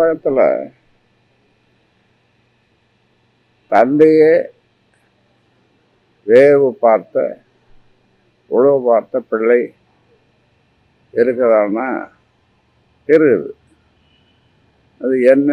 உலகத்தில் தந்தையே வேவு பார்த்த உழவு பார்த்த பிள்ளை இருக்குதான்னா இருக்குது அது என்ன?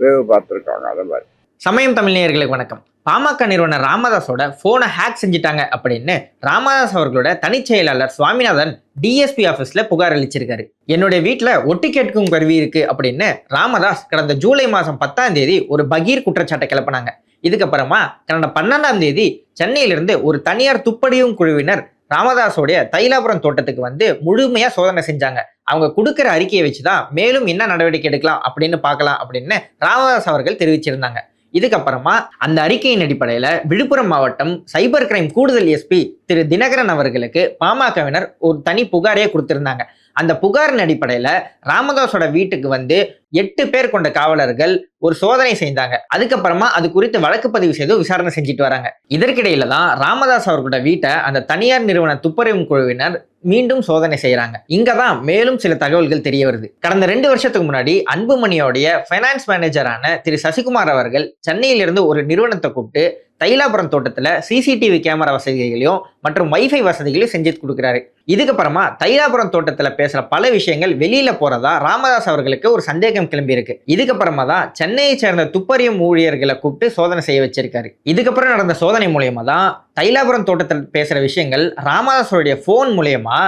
வேவு பார்த்துருக்காங்க அதை மாதிரி. சமயம் தமிழ் நேயர்களுக்கு வணக்கம். பாமக நிறுவனர் ராமதாஸோட ஃபோனை ஹேக் செஞ்சுட்டாங்க அப்படின்னு ராமதாஸ் அவர்களோட தனிச் செயலாளர் சுவாமிநாதன் டிஎஸ்பி ஆஃபீஸில் புகார் அளிச்சிருக்காரு. என்னுடைய வீட்டில் ஒட்டி கேட்கும் கருவி இருக்கு அப்படின்னு ராமதாஸ் கடந்த ஜூலை மாதம் பத்தாம் தேதி ஒரு பகீர் குற்றச்சாட்டை கிளப்பினாங்க. இதுக்கப்புறமா கடந்த பன்னெண்டாம் தேதி சென்னையிலிருந்து ஒரு தனியார் துப்படியும் குழுவினர் ராமதாஸோடைய தைலாபுரம் தோட்டத்துக்கு வந்து முழுமையாக சோதனை செஞ்சாங்க. அவங்க கொடுக்குற அறிக்கையை வச்சு தான் மேலும் என்ன நடவடிக்கை எடுக்கலாம் அப்படின்னு பார்க்கலாம் அப்படின்னு ராமதாஸ் அவர்கள் தெரிவிச்சிருந்தாங்க. இதுக்கப்புறமா அந்த அறிக்கையின் அடிப்படையில விழுப்புரம் மாவட்டம் சைபர் கிரைம் கூடுதல் எஸ்பி திரு தினகரன் அவர்களுக்கு பாமகவினர் ஒரு தனி புகாரே கொடுத்திருந்தாங்க. அந்த புகாரின் அடிப்படையில ராமதாஸோட வீட்டுக்கு வந்து எட்டு பேர் கொண்ட காவலர்கள் ஒரு சோதனை செய்தாங்க. அதுக்கப்புறமா அது குறித்து வழக்கு பதிவு செய்து விசாரணை செஞ்சுட்டு வராங்க. இதற்கிடையில தான் ராமதாஸ் அவர்களோட வீட்டை அந்த தனியார் நிறுவன துப்பறிவு குழுவினர் மீண்டும் சோதனை செய்யறாங்க. இங்க தான் மேலும் சில தகவல்கள் தெரிய வருது. கடந்த ரெண்டு வருஷத்துக்கு முன்னாடி அன்புமணியோடைய ஃபைனான்ஸ் மேனேஜரான திரு சசிகுமார் அவர்கள் சென்னையிலிருந்து ஒரு நிறுவனத்தை கூப்பிட்டு தைலாபுரம் தோட்டத்துல சிசிடிவி கேமரா வசதிகளையும் மற்றும் வைஃபை வசதிகளையும் செஞ்சு கொடுக்குறாரு. இதுக்கப்புறமா தைலாபுரம் தோட்டத்துல பேசுற பல விஷயங்கள் வெளியில போறதா ராமதாஸ் அவர்களுக்கு ஒரு சந்தேகம் கிளம்பி இருக்கு. இதுக்கப்புறமா தான் சென்னையை சேர்ந்த துப்பறியும் ஊழியர்களை கூப்பிட்டு சோதனை செய்ய வச்சிருக்காரு. இதுக்கப்புறம் நடந்த சோதனை மூலயமா தான் தைலாபுரம் தோட்டத்தில் பேசுற விஷயங்கள் ராமதாஸோடைய ஃபோன் மூலயமா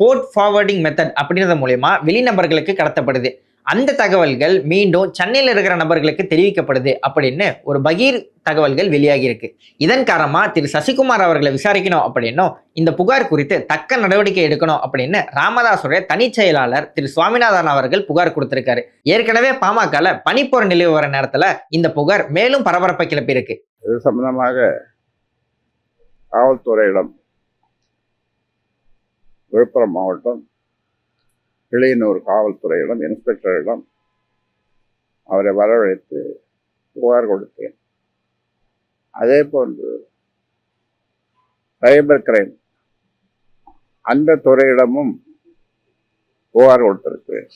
போர்ட் ஃபார்வர்டிங் மெத்தட் அப்படின்றது மூலயமா வெளிநபர்களுக்கு கடத்தப்படுது. அந்த தகவல்கள் மீண்டும் சென்னையில் இருக்கிற நபர்களுக்கு தெரிவிக்கப்படுது அப்படின்னு ஒரு பகீர் தகவல்கள் வெளியாகி இருக்கு. இதன் காரணமா திரு சசிகுமார் அவர்களை விசாரிக்கணும் அப்படின்னும் இந்த புகார் குறித்து தக்க நடவடிக்கை எடுக்கணும் அப்படின்னு ராமதாஸுடைய தனிச் செயலாளர் திரு சுவாமிநாதன் அவர்கள் புகார் கொடுத்திருக்காரு. ஏற்கனவே பாமகல பனிப்போர் நிலவு வர நேரத்துல இந்த புகார் மேலும் பரபரப்பை கிளப்பியிருக்கு. இது சம்பந்தமாக காவல்துறையிடம் விழுப்புரம் மாவட்டம் கிளியனூர் காவல்துறையிடம் இன்ஸ்பெக்டரிடம் அவரை வரவழைத்து புகார் கொடுத்தேன். அதே போன்று சைபர் கிரைம் அந்த துறையிடமும் புகார் கொடுத்திருக்கிறேன்.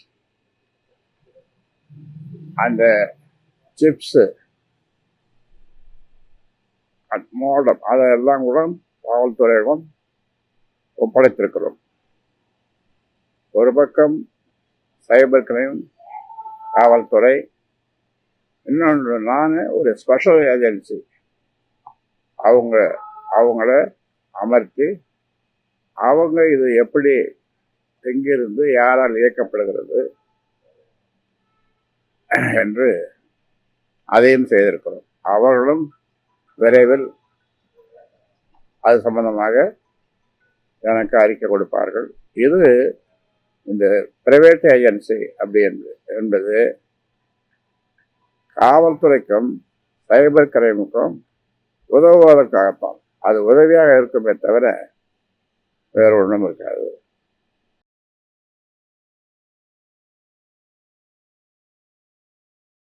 அந்த சிப்ஸு மோடம் அதெல்லாம் கூட காவல்துறையிடம் ஒப்படைத்திருக்கிறோம். ஒரு பக்கம் சைபர் கிரைம் காவல்துறை இன்னொன்று நான் ஒரு ஸ்பெஷல் ஏஜென்சி அவங்க அவங்கள அமர்த்தி அவங்க இது எப்படி எங்கிருந்து யாரால் இயக்கப்படுகிறது என்று அதையும் செய்திருக்கிறோம். அவர்களும் விரைவில் அது சம்பந்தமாக எனக்கு அறிக்கை கொடுப்பார்கள். இது இந்த பிரைவேட் ஏஜென்சி அப்படி என்று என்பது காவல்துறைக்கும் சைபர் கிரைமுக்கும் உதவுவதற்காகத்தான். அது உதவியாக இருக்குமே தவிர வேறு ஒன்றும் இருக்காது.